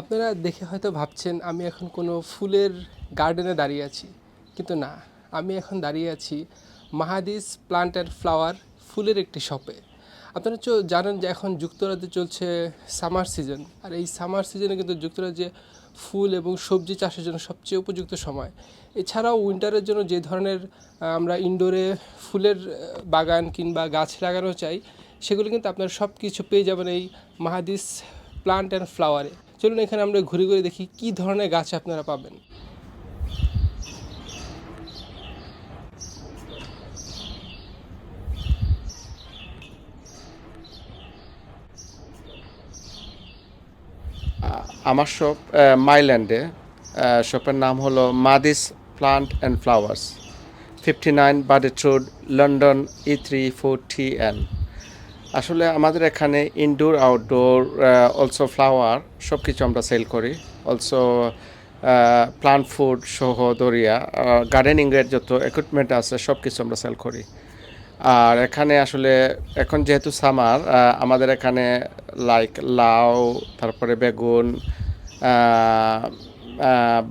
আপনারা দেখে হয়তো ভাবছেন, আমি এখন কোনো ফুলের গার্ডেনে দাঁড়িয়ে আছি। কিন্তু না, আমি এখন দাঁড়িয়ে আছি মাহাদিস প্লান্ট অ্যান্ড ফ্লাওয়ার ফুলের একটি শপে আপনারা জানেন যে এখন যুক্তরাজ্যে চলছে সামার সিজন আর এই সামার সিজনে কিন্তু যুক্তরাজ্যে ফুল এবং সবজি চাষের জন্য সবচেয়ে উপযুক্ত সময়। এছাড়াও উইন্টারের জন্য যে ধরনের আমরা ইনডোরে ফুলের বাগান কিংবা গাছ লাগানো চাই, সেগুলো কিন্তু আপনারা সব কিছু পেয়ে যাবেন এই মাহাদিস প্লান্ট অ্যান্ড ফ্লাওয়ারে চলুন এখানে আমরা ঘুরে ঘুরে দেখি কি ধরনের গাছ আপনারা পাবেন। আমার শপ মাইল্যান্ডে। শপের নাম হলো মাদিস plant and flowers, fifty nine বাডেট road, London E three four T N আসলে আমাদের এখানে ইনডোর আউটডোর অলসো ফ্লাওয়ার সব কিছু আমরা সেল করি। অলসো প্লান্ট ফুড সহ দরিয়া গার্ডেনিংয়ের যত ইকুইপমেন্ট আছে সব কিছু আমরা সেল করি। আর এখানে আসলে এখন যেহেতু সামার আমাদের এখানে লাইক লাউ, তারপরে বেগুন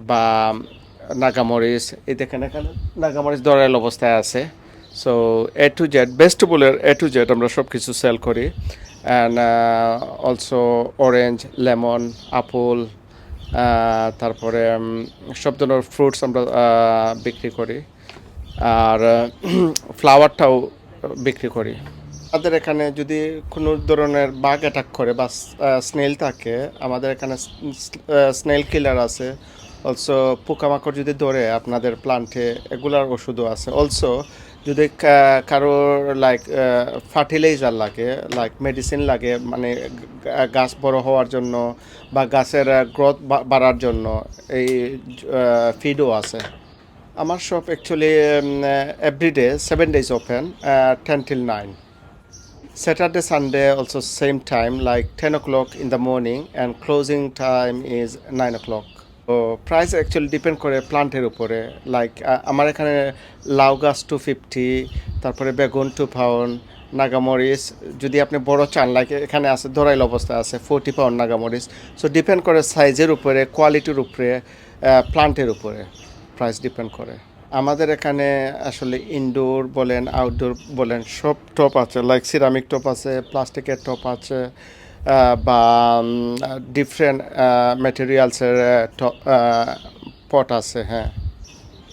বা নাগামরিচ, এই দেখেন এখানে নাগামরিচ দরাইল অবস্থায় আছে। So A to Z best ভেজিটেবলের A to Z আমরা সব কিছু সেল করি and also orange lemon apple তারপরে সব ধরনের ফ্রুটস আমরা বিক্রি করি। আর ফ্লাওয়ারটাও বিক্রি করি। আমাদের এখানে যদি কোনো ধরনের বাঘ অ্যাটাক করে বা স্নেল থাকে, আমাদের এখানে স্নেল কিলার আছে। অলসো পোকামাকড় যদি ধরে আপনাদের প্লান্টে এগুলার ওষুধও আছে। অলসো যদি কারোর লাইক ফার্টিলাইজার লাগে লাইক মেডিসিন লাগে মানে গাছ বড় হওয়ার জন্য বা গাছের গ্রোথ বাড়ার জন্য এই ফিডও আছে আমার shop actually everyday seven days open ten till nine Saturday, Sunday also same time like 10 o'clock in the morning and closing time is 9 o'clock. তো প্রাইস অ্যাকচুয়ালি ডিপেন্ড করে প্লান্টের উপরে। লাইক আমার এখানে লাউ গাছ টু ফিফটি তারপরে বেগুন টু পাউন্ড নাগামরিচ, যদি আপনি বড় চান লাইক এখানে আছে ধরাইল অবস্থায় আছে ফোরটি পাউন্ড নাগামরিচ। সো ডিপেন্ড করে সাইজের উপরে কোয়ালিটির উপরে প্লান্টের উপরে প্রাইস ডিপেন্ড করে। আমাদের এখানে আসলে ইনডোর বলেন আউটডোর বলেন, সব টপ আছে। লাইক সিরামিক টপ আছে প্লাস্টিকের টপ আছে বা ডিফারেন্ট ম্যাটেরিয়ালসের পট আছে হ্যাঁ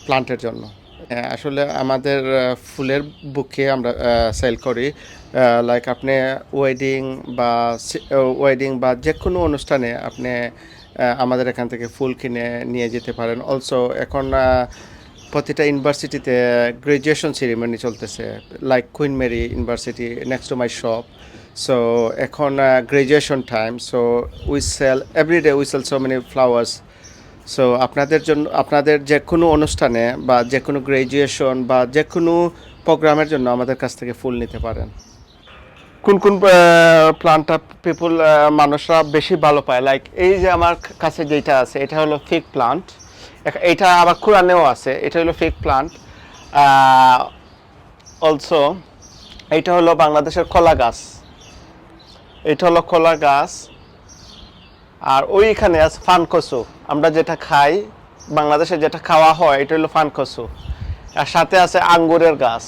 প্লান্টের জন্য। হ্যাঁ, আসলে আমাদের ফুলের বুকে আমরা সেল করি। লাইক আপনি ওয়েডিং বা ওয়েডিং বা যে কোনো অনুষ্ঠানে আপনি আমাদের এখান থেকে ফুল কিনে নিয়ে যেতে পারেন। অলসো এখন প্রতিটা ইউনিভার্সিটিতে গ্রাজুয়েশন সেরিমনি চলতেছে। Like Queen Mary university next to my shop so এখন graduation time so we sell everyday we sell so many flowers so আপনাদের জন্য আপনাদের যে কোনো অনুষ্ঠানে বা যে কোনো গ্রাজুয়েশন বা যে কোনো প্রোগ্রামের জন্য আমাদের কাছ থেকে ফুল নিতে পারেন। কোন কোন প্লান্টটা পিপুল মানুষরা বেশি ভালো পায়? লাইক এই যে আমার কাছে যেটা আছে, এটা হলো ফিক প্লান্ট এটা আবার কোরআনেও আছে, এটা হলো ফিক প্লান্ট অলসো এটা হলো বাংলাদেশের কলা গাছ। এটা হলো কলা গাছ। আর ওইখানে আছে ফান কচু আমরা যেটা খাই, বাংলাদেশে যেটা খাওয়া হয়, এটা হলো ফান কচু আর সাথে আছে আঙ্গুরের গাছ।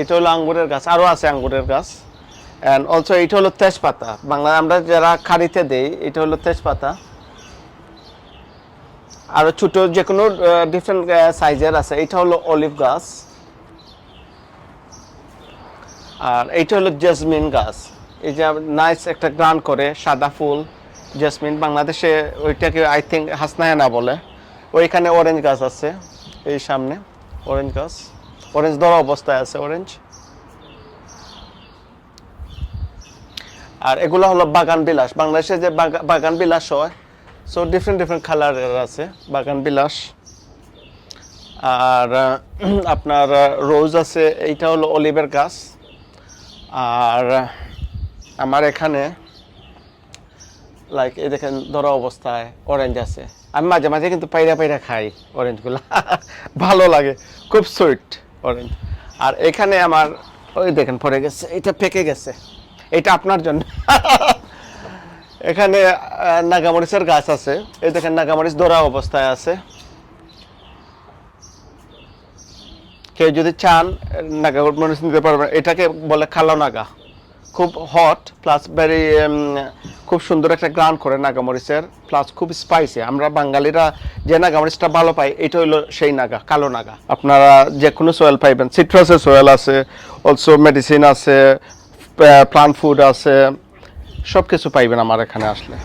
এটা হলো আঙ্গুরের গাছ। আরও আছে আঙ্গুরের গাছ। অ্যান্ড অলসো এটা হলো তেজপাতা। বাংলা আমরা যারা খাড়িতে দেই, এটা হলো তেজপাতা। আরও ছোটো যে কোনো ডিফারেন্ট সাইজের আছে। এটা হলো অলিভ গাছ। আর এইটা হলো জেসমিন গাছ। এই যে নাইস একটা গ্রান করে, সাদা ফুল জেসমিন বাংলাদেশে ওইটাকে আই থিঙ্ক হাসনায়না বলে। ওইখানে অরেঞ্জ গাছ আছে, এই সামনে অরেঞ্জ গাছ। অরেঞ্জ ধরা অবস্থায় আছে অরেঞ্জ আর এগুলো হলো বাগান বিলাস। বাংলাদেশে যে বাগা- বাগান বিলাস হয় সো ডিফারেন্ট ডিফারেন্ট কালারের আছে, বাগান বিলাস। আর, আপনার রোজ আছে, এইটা হলো অলিভের গাছ। আর আমার এখানে লাইক এই দেখেন ধরা অবস্থায় অরেঞ্জ আছে। আমি মাঝে মাঝে কিন্তু পাইরা পাইরা খাই অরেঞ্জগুলো ভালো লাগে, খুব সুইট অরেঞ্জ আর এখানে আমার, ওই দেখেন পড়ে গেছে, এটা পেকে গেছে। এটা আপনার জন্য। এখানে নাগামরিচের গাছ আছে। এই দেখেন নাগামরিচ ধরা অবস্থায় আছে। কেউ যদি চান, নাগামরিচ নিতে পারবেন। এটাকে বলে খালো নাগা খুব হট প্লাস ভেরি খুব সুন্দর একটা গ্রান করে নাগামরিচের প্লাস খুব স্পাইসি আমরা বাঙালিরা যে নাগামরিচটা ভালো পাই, এটা হলো সেই নাগা, কালো নাগা। আপনারা যে কোনো সোয়েল পাইবেন। সিট্রাসের সোয়েল আছে অলসো মেডিসিন আছে প্লান্ট ফুড আছে সব কিছু পাইবেন আমার এখানে আসলে।